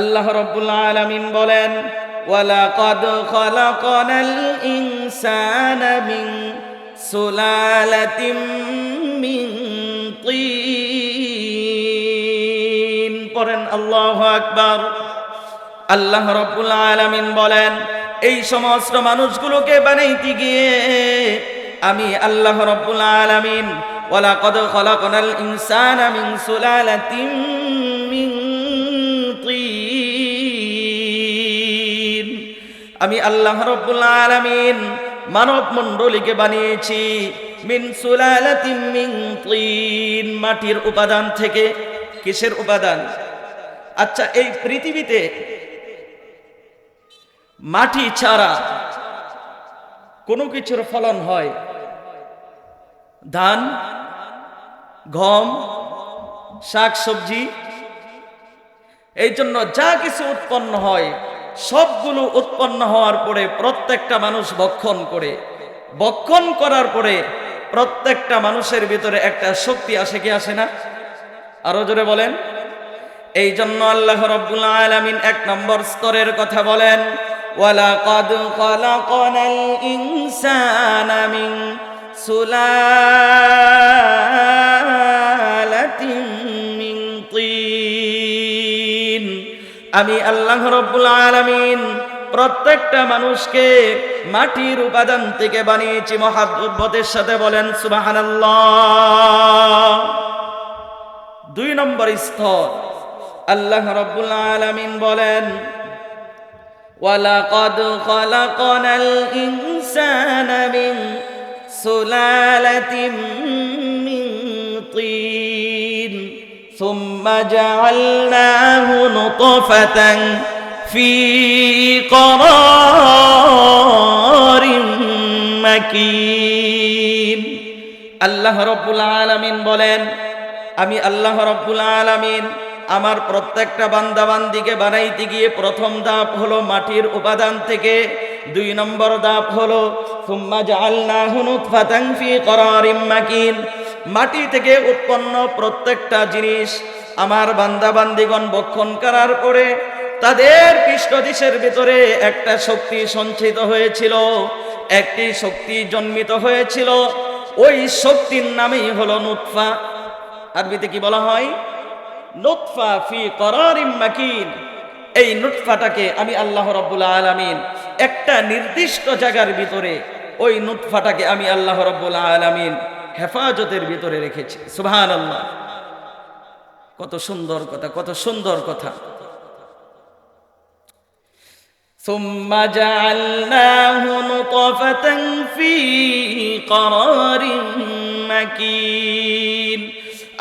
আল্লাহ রব্বুল আলামিন বলেন, ওয়ালাকাদ খলাকনাল ইনসানা মিন সুলালাতিম মিন তিন। পড়েন আল্লাহু আকবার। আল্লাহ রব্বুল আলামিন বলেন, এই সমস্ত মানুষগুলোকে বানাইতে গিয়ে আমি আল্লাহ রব্বুল আলামিন, ওয়ালাকাদ খলাকনাল ইনসানা মিন সুলালাতিম মিন তিন আমি আল্লাহ রব্বুল আলামিন মানব মণ্ডলীকে বানিয়েছি মিন সুলালাতিম মিন তিন, মাটির উপাদান থেকে কিসের উপাদান? আচ্ছা এই পৃথিবীতে মাটি ছাড়া কোনো কিছুর ফলন হয়? ধান, গম শাক সবজি এই জন্য যা কিছু উৎপন্ন হয়, সবগুলো উৎপন্ন হওয়ার পরে প্রত্যেকটা মানুষ ভক্ষণ করে। ভক্ষণ করার পরে প্রত্যেকটা মানুষের ভিতরে একটা শক্তি আসে কি আসে না? আরও জোরে বলেন। এই জন্য আল্লাহ রব্বুল আলামিন এক নম্বর স্তরের কথা বলেন, ওয়ালাকাদ সুলালাতিন আমি আল্লাহ রব্বুল আলামিন প্রত্যেকটা মানুষকে মাটির উপাদান থেকে বানিয়েছি মহাব্বতের সাথে বলেন সুবহানাল্লাহ। দুই নম্বর স্তর, আল্লাহ রব্বুল আলামিন বলেন, ওয়ালাকাদ খলাকনাল ইনসানা মিন ثم جعلناه نطفة في قرار مكين আল্লাহ রব্বুল আলামিন বলেন আমি আল্লাহ রব্বুল আলামিন আমার প্রত্যেকটা বান্দাবান্দিকে বানাইতে গিয়ে প্রথম ধাপ হলো মাটির উপাদান থেকে দুই নম্বর ধাপ হলো সুম্মা জাআলনাহু নুতফাতান ফি করারিম মাকিন মাটি থেকে উৎপন্ন প্রত্যেকটা জিনিস আমার বান্দাবান্দিগণ বক্ষণ করার পরে তাদের পৃষ্ঠদেশের ভিতরে একটা শক্তি সঞ্চিত হয়েছিল, একটি শক্তি জন্মিত হয়েছিল। ওই শক্তির নামেই হলো নুৎফা আরবিতে কি বলা হয়? নুৎফা ফি করারিম মাকিন। এই নুৎফাটাকে আমি আল্লাহ রব্বুল আলামিন একটা নির্দিষ্ট জায়গার ভিতরে ওই নুৎফাটাকে আমি আল্লাহ রব্বুল আলামিন হেফাজতের ভিতরে রেখেছি সুবহান আল্লাহ কত সুন্দর কথা কত সুন্দর কথা ثم جعلناه نطفة في قرار مكين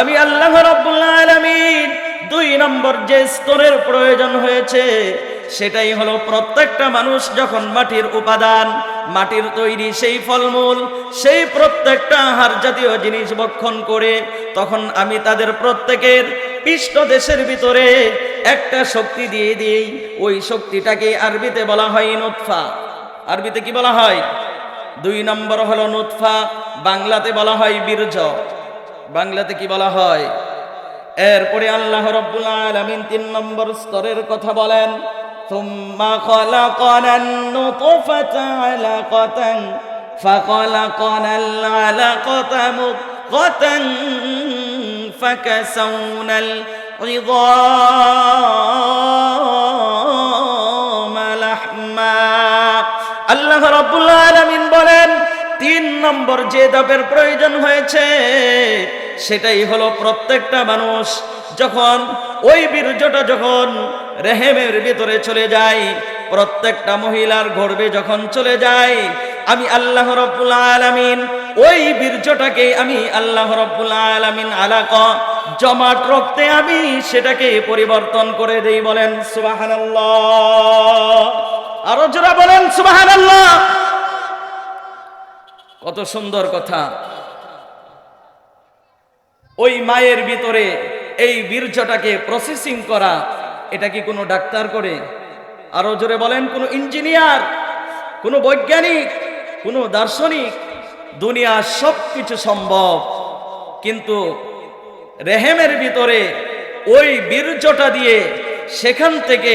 আমি আল্লাহ রব্বুল আলামিন দুই নম্বর যে স্তরের প্রয়োজন হয়েছে সেটাই হলো প্রত্যেকটা মানুষ যখন মাটির উপাদান মাটির তৈরি সেই ফলমূল, সেই প্রত্যেকটা আহার জাতীয় জিনিস ভক্ষণ করে, তখন আমি তাদের প্রত্যেকের পৃষ্ঠ দেশের ভিতরে একটা শক্তি দিয়ে দিই। ওই শক্তিটাকে আরবিতে বলা হয় নুৎফা। আরবিতে কি বলা হয়? দুই নম্বর হলো নুৎফা, বাংলাতে বলা হয় বীর্য। বাংলাতে কি বলা হয়? এরপরে আল্লাহ রব্বুল আলামিন তিন নম্বর স্তরের কথা বলেন ثم خلقنا النطفة علقة فخلقنا العلقة مضغة فكسونا العظام لحما আল্লাহ রব্বুল আলামিন বলেন তিন নম্বর যে দাপের প্রয়োজন হয়েছে সেটাই হলো প্রত্যেকটা মানুষ যখন ওই বীর্যটা যখন রেহেমের ভিতরে চলে যায় প্রত্যেকটা মহিলার গর্বে যখন চলে যায় আমি আল্লাহ রব্বুল আলামিন, ওই বীর্যটাকে আমি আল্লাহ রব্বুল আলামিন আলাক, জমাট রক্তে আমি সেটাকে পরিবর্তন করে দেই বলেন সুবহানাল্লাহ। আরও জোরা বলেন সুবহানাল্লাহ। কত সুন্দর কথা। ওই মায়ের ভিতরে এই বীর্যটাকে প্রসেসিং করা এটা কি কোনো ডাক্তার করে? আরও জোরে বলেন, কোনো ইঞ্জিনিয়ার, কোনো বৈজ্ঞানিক, কোনো দার্শনিক দুনিয়ার সব কিছু সম্ভব। কিন্তু রেহেমের ভিতরে ওই বীর্যটা দিয়ে সেখান থেকে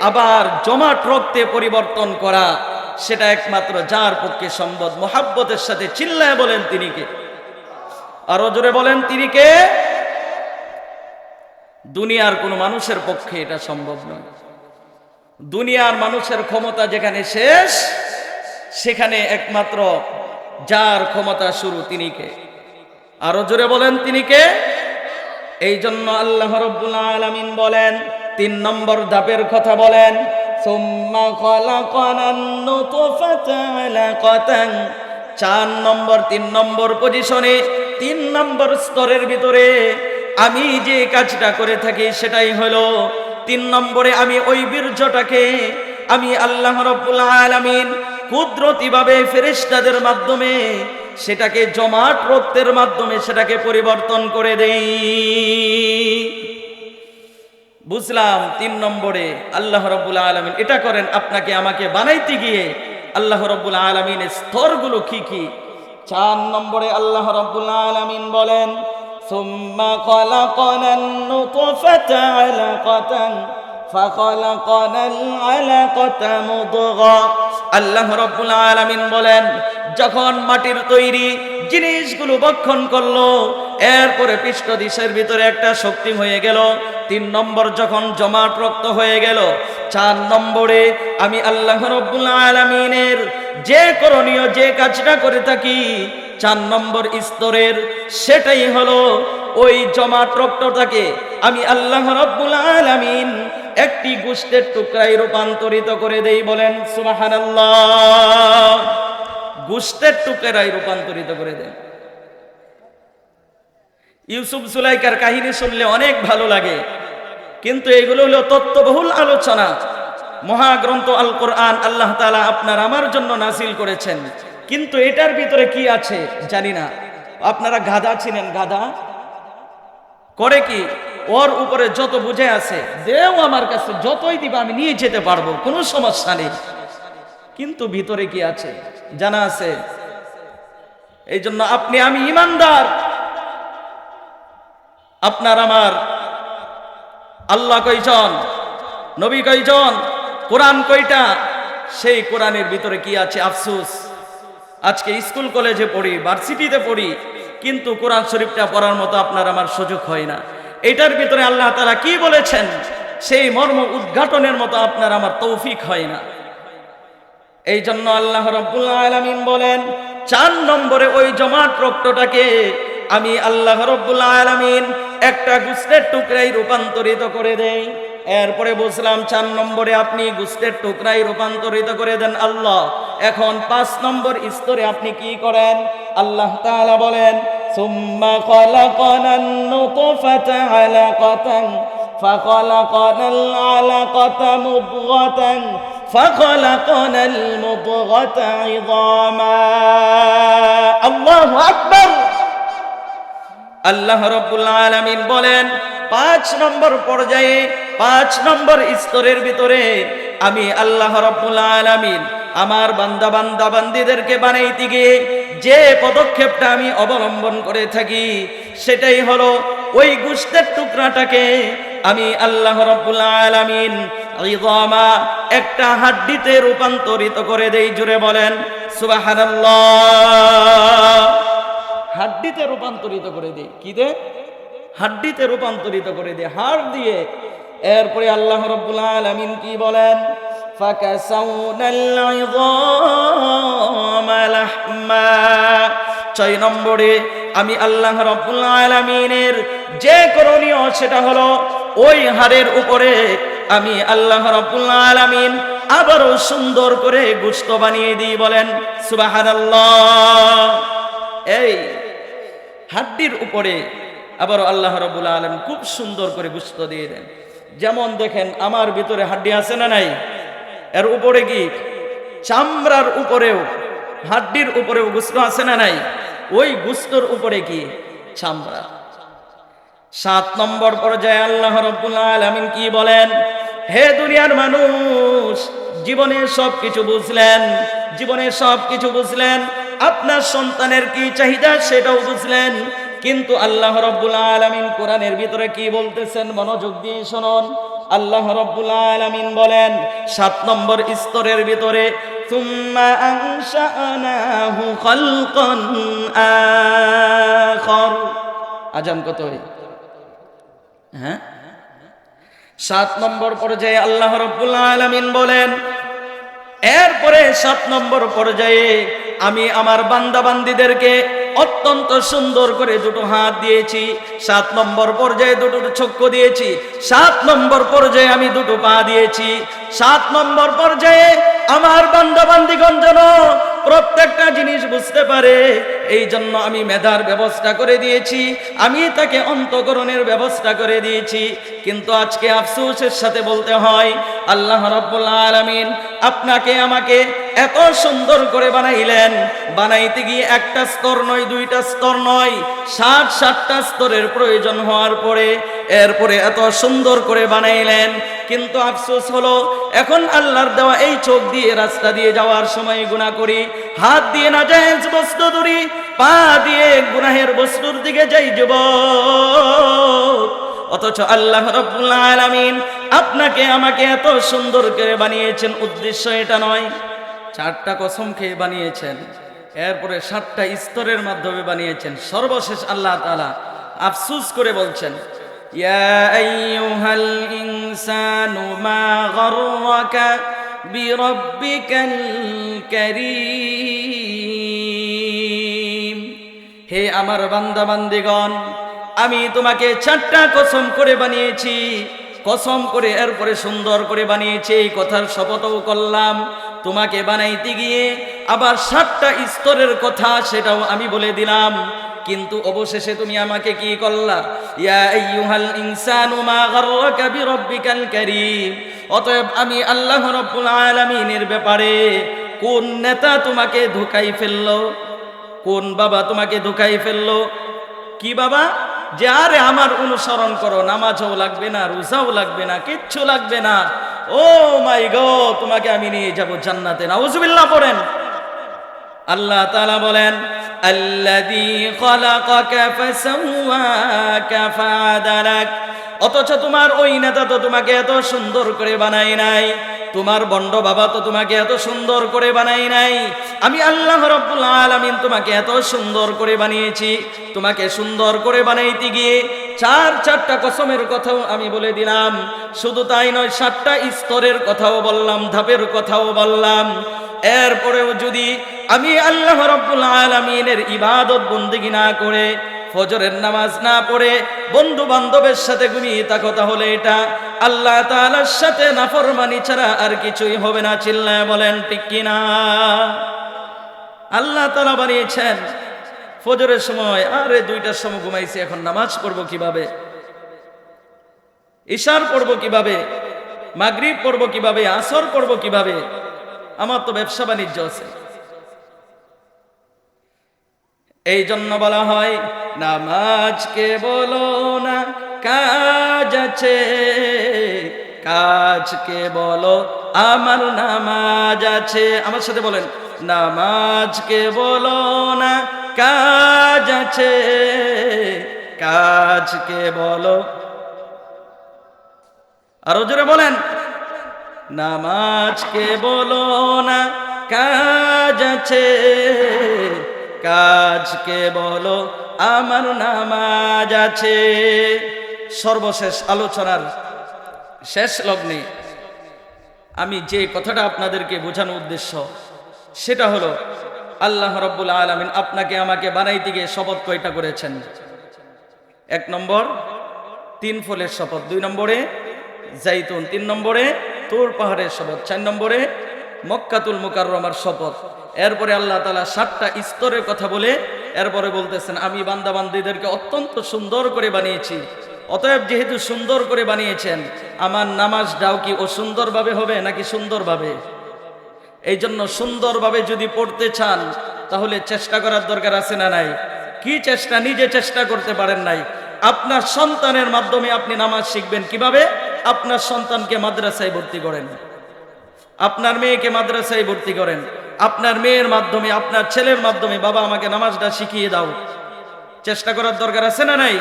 আবার জমাট রক্তে পরিবর্তন করা, সেটা একমাত্র যার পক্ষে সম্ভব। মোহাব্বতের সাথে চিল্লায় বলেন তিনি কে? আরও জোরে বলেন, তিনি কে? দুনিয়ার কোনো মানুষের পক্ষে এটা সম্ভব নয়। দুনিয়ার মানুষের ক্ষমতা যেখানে শেষ, সেখানে একমাত্র যার ক্ষমতা শুরু তিনি কে। আরও জোরে বলেন তিনি কে? এই জন্য আল্লাহ রব্বুল আলামিন বলেন, তিন নম্বর ধাপের কথা বলেন চার নম্বর, তিন নম্বর পজিশনে তিন নম্বর স্তরের ভিতরে আমি যে কাজটা করে থাকি সেটাই হলো তিন নম্বরে আমি ওই বীর্যটাকে আমি আল্লাহ রব্বুল আলামিন কুদরতিভাবে ফেরেশতাদের মাধ্যমে সেটাকে জমাট রক্তের মাধ্যমে সেটাকে পরিবর্তন করে দেই। বুঝলাম তিন নম্বরে আল্লাহ রব্বুল আলমিন এটা করেন, আপনাকে আমাকে বানাইতে গিয়ে আল্লাহ রব্বুল আলমিনের স্তরগুলো কি কি? চার নম্বরে আল্লাহ রব্বুল আলমিন বলেন ثم خلقنا النطفة علقة فخلقنا العلقة مضغة আল্লাহ রব্বুল আলামিন বলেন যখন মাটির তৈরি জিনিসগুলো বক্ষণ করলো এরপরে পৃষ্ঠ দিশের ভিতরে একটা শক্তি হয়ে গেল। তিন নম্বর যখন জমাট রক্ত হয়ে গেল, চার নম্বরে আমি আল্লাহ রব্বুল আলামিনের যে করণীয় যে কাজটা করে থাকি, চার নম্বর স্তরের সেটাই হলো ওই জমাট রক্তটাকে আমি আল্লাহ রব্বুল আলামিন একটি গোষ্ঠের টুকরায় রূপান্তরিত করে দেই বলেন, সুবহানাল্লাহ। গোষ্ঠের টুকরায় রূপান্তরিত করে দেন। ইউসুফ সুলাইকার কাহিনী শুনলে অনেক ভালো লাগে। কিন্তু এগুলো হলো তত্ত্ববহুল আলোচনা। মহাগ্রন্থ আল কোরআন আল্লাহ তাআলা আপনার আমার জন্য নাসিল করেছেন। কিন্তু এটার ভিতরে কি আছে জানি না। আপনারা গাধা ছিলেন, গাধা। করে কি? ওর উপরে যত বুঝে আছে, দেও আমার কাছে যতই দিবা, আমি নিয়ে যেতে পারব, কোনো সমস্যা নেই। কিন্তু ভিতরে কি আছে? জানা আছে। এই জন্য আপনি আমি ইমানদার। আপনার আমার। আল্লাহ কইজন নবী কয়জন? কোরআন কয়টা? সেই কোরআনের ভিতরে কি আছে? আফসুস। আজকে স্কুল কলেজে পড়ি, ভার্সিটিতে পড়ি, কিন্তু কোরআন শরীফটা পড়ার মতো আপনার আমার সুযোগ হয় না। এটার ভিতরে আল্লাহ তালা কি বলেছেন? সেই মর্ম উদ্ঘাটনের মতো আপনার আমার তৌফিক হয় না। এই জন্য আল্লাহ রব্বুল বলেন, চার নম্বরে ওই জমাট রক্তটাকে আমি আল্লাহ রব্বুল আলামিন একটা গুস্তের টুকরাই রূপান্তরিত করে দেই এরপরে বুঝলাম চার নম্বরে আপনি গুস্তের টুকরাই রূপান্তরিত করে দেন আল্লাহ এখন পাঁচ নম্বর স্তরে আপনি কি করেন আল্লাহ তাআলা বলেন সুম্মা খলাকানান নুতফাতা আলাকাতান فخلقنا العلقة مضغة فخلقنا المضغة عظاما الله أكبر আল্লাহ রব্বুল আলামিন বলেন, পাঁচ নম্বর পর্যায়ে, পাঁচ নম্বর স্তরের ভিতরে আমি আল্লাহ রব্বুল আলামিন আমার বান্দা বান্দা বান্দিদেরকে বানাইতে গিয়ে যে পদক্ষেপটা আমি অবলম্বন করে থাকি, সেটাই হলো ওই গুস্তের টুকরাটাকে আমি আল্লাহ রব্বুল একটা হাড্ডিতে রূপান্তরিত করে দেই জুড়ে বলেন, সুবহানাল্লাহ। হাড্ডিতে রূপান্তরিত করে দিই কিদে হাড্ডিতে রূপান্তরিত করে দিই হাড় দিয়ে। এরপরে আল্লাহ রব্বুল আলমিন কি বলেন? ছয় নম্বরে, আমি আল্লাহ রব্বুল আলমিনের যে করণীয় সেটা হলো, ওই হাড়ের উপরে আমি আল্লাহ রব্বুল আলমিন আবারও সুন্দর করে গুস্ত বানিয়ে দিই বলেন। সুবাহ এই হাড্ডির উপরে আবার আল্লাহ রব্বুল আলম খুব সুন্দর করে গুস্ত দিয়ে দেন। যেমন দেখেন, আমার ভিতরে হাড্ডি আছে না নাই? এর উপরে কি? চামড়ার উপরেও, হাড্ডির উপরেও গুস্ত আছে না নাই? ওই গুস্তর উপরে কি? চামড়া। সাত নম্বর পর্যায়ে আল্লাহ রব্বুল আলামিন কি বলেন? হে দুনিয়ার মানুষ, জীবনে সব কিছু বুঝলেন, জীবনে সব কিছু বুঝলেন আপনার সন্তানের কি চাহিদা সেটাও বুঝলেন। কিন্তু আল্লাহ রব্বুল আলামিন কোরআনের ভিতরে কি বলতেছেন মনোযোগ দিয়ে শুনুন। আল্লাহ রব্বুল আলামিন বলেন, সাত নম্বর স্তরের ভিতরে আজান কত হ্যাঁ? সাত নম্বর পর্যায়ে আল্লাহ রব্বুল আলামিন বলেন, এরপরে সাত নম্বর পর্যায়ে আমি আমার বান্দাবান্দিদেরকে অত্যন্ত সুন্দর করে দুটো হাত দিয়েছি, সাত নম্বর পর্যায়ে দুটো চক্ষু দিয়েছি, সাত নম্বর পর্যায়ে আমি দুটো পা দিয়েছি, সাত নম্বর পর্যায়ে আমার বান্দাবান্দিগণ যেন প্রত্যেকটা জিনিস বুঝতে পারে। এই জন্য আমি মেধার ব্যবস্থা করে দিয়েছি। আমি তাকে অন্তকরণের ব্যবস্থা করে দিয়েছি। কিন্তু আজকে আফসোসের সাথে বলতে হয়, আল্লাহ রাব্বুল আলামিন আপনাকে আমাকে এত সুন্দর করে বানাইলেন। বানাইতে গিয়ে একটা স্তর নয়, দুইটা স্তর নয় ষাট ষাটটা স্তরের প্রয়োজন হওয়ার পরে এরপরে এত সুন্দর করে বানাইলেন। কিন্তু আফসোস হলো, এখন আল্লাহর দেওয়া এই চোখ দিয়ে রাস্তা দিয়ে যাওয়ার সময় গুণা করি, হাত দিয়ে না যায় বস্তু ধরি পা দিয়ে গুনাহের বস্তুর দিকে যাই যুবক। অথচ আল্লাহ রব্বুল আপনাকে আমাকে এত সুন্দর করে বানিয়েছেন, উদ্দেশ্য এটা নয়। চারটা কসম খেয়ে বানিয়েছেন, এরপরে সাতটা স্তরের মাধ্যমে বানিয়েছেন। সর্বশেষ আল্লাহ তাআলা আফসুস করে বলছেন, ইয়া বিরাব্বিকাল কারীম। হে আমার বান্দা বান্দিগণ আমি তোমাকে চারটা কসম করে বানিয়েছি। কসম করে, এরপরে সুন্দর করে বানিয়েছি, এই কথার শপথও করলাম। তোমাকে বানাইতে গিয়ে আবার সাতটা স্তরের কথা সেটাও আমি বলে দিলাম। কিন্তু অবশেষে তুমি আমাকে কি করলা? অতএব আমি আল্লাহ রাব্বুল ব্যাপারে কোন নেতা তোমাকে ধোকাই ফেলল? কোন বাবা তোমাকে ধোকাই ফেলল? কি বাবা? যে আরে আমার অনুসরণ করো, নামাজও লাগবে না, রোজাও লাগবে না, কিচ্ছু লাগবে না। ও মাই গো, তোমাকে আমি নিয়ে যাব জান্নাতে। না নাউজুবিল্লাহ পড়েন। আল্লাহ তাআলা বলেন, আল্লাযী খলাকাকা ফাসাওয়াকা ফাআদালাক। অথচ তোমার ওই নেতা তো তোমাকে এত সুন্দর করে বানাই নাই। তোমার বন্ড বাবা তো তোমাকে এত সুন্দর করে বানাই নাই। আমি আল্লাহ রব্বুল আলামিন তোমাকে এত সুন্দর করে বানিয়েছি। তোমাকে সুন্দর করে বানাইতে গিয়ে চার চারটা কসমের কথাও আমি বলে দিলাম। শুধু তাই নয়, সাতটা স্তরের কথাও বললাম, ধাপের কথাও বললাম। এরপরেও যদি আমি আল্লাহ রব্বুল আলামিনের ইবাদত বন্দিগি না করে ফজরের নামাজ না পড়ে বন্ধু বান্ধবের সাথে ঘুমিয়ে থাকো তাহলে এটা আল্লাহ তাআলার সাথে নাফরমানি ছাড়া আর কিছুই হবে না, চিল্লায় বলেন, ঠিক কিনা আল্লাহ তাআলা বানিয়েছেন, ফজরের সময় আরে দুইটার সময় ঘুমাইছি, এখন নামাজ পড়ব কীভাবে? ইশার পড়ব কীভাবে? মাগরিব পড়ব কীভাবে? আসর পড়ব কীভাবে? আমার তো ব্যবসা বাণিজ্য আছে। এই জন্য বলা হয়, নামাজকে বলো না, কাজ আছে। কাজকে বলো, আমার নামাজ আছে। আমার সাথে বলেন, নামাজকে বলো না, কাজ আছে। কাজকে বলো। আরও জোরে বলেন, নামাজকে বলো না, কাজ আছে। কাজকে বলো, আমার নামাজ আছে। সর্বশেষ আলোচনার শেষ লগ্নে আমি যে কথাটা আপনাদেরকে বোঝানোর উদ্দেশ্য, সেটা হলো, আল্লাহ রব্বুল আলমিন আপনাকে আমাকে বানাইতে গিয়ে শপথ কয়টা করেছেন? এক নম্বর, তিন ফলের শপথ। দুই নম্বরে, জাইতুন। তিন নম্বরে, তোর পাহাড়ের শপথ। চার নম্বরে, মক্কাতুল মুকাররমার শপথ। এরপরে আল্লাহ তালা সাতটা স্তরের কথা বলে এরপরে বলতেছেন, আমি বান্দা বান্দিদেরকে অত্যন্ত সুন্দর করে বানিয়েছি। অতএব যেহেতু সুন্দর করে বানিয়েছেন, আমার নামাজটাও কি ও সুন্দরভাবে হবে নাকি সুন্দরভাবে? এই জন্য সুন্দরভাবে যদি পড়তে চান, তাহলে চেষ্টা করার দরকার আছে না নাই? কি চেষ্টা? নিজে চেষ্টা করতে পারেন নাই। আপনার সন্তানের মাধ্যমে আপনি নামাজ শিখবেন কীভাবে? আপনার সন্তানকে মাদ্রাসায় ভর্তি করেন। আপনার মেয়েকে মাদ্রাসায় ভর্তি করেন। আপনার মেয়ের মাধ্যমে, আপনার ছেলের মাধ্যমে বাবা আমাকে নামাজটা শিখিয়ে দাও। চেষ্টা করার দরকার আছে না নাই?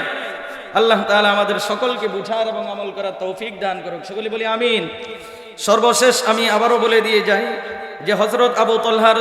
আল্লাহ তাহলে আমাদের সকলকে বুঝার এবং আমল করার তৌফিক দান করুক। সকলে বলি আমিন। সর্বশেষ আমি আবারও বলে দিয়ে যাই যে হজরত আবু তল্লাহ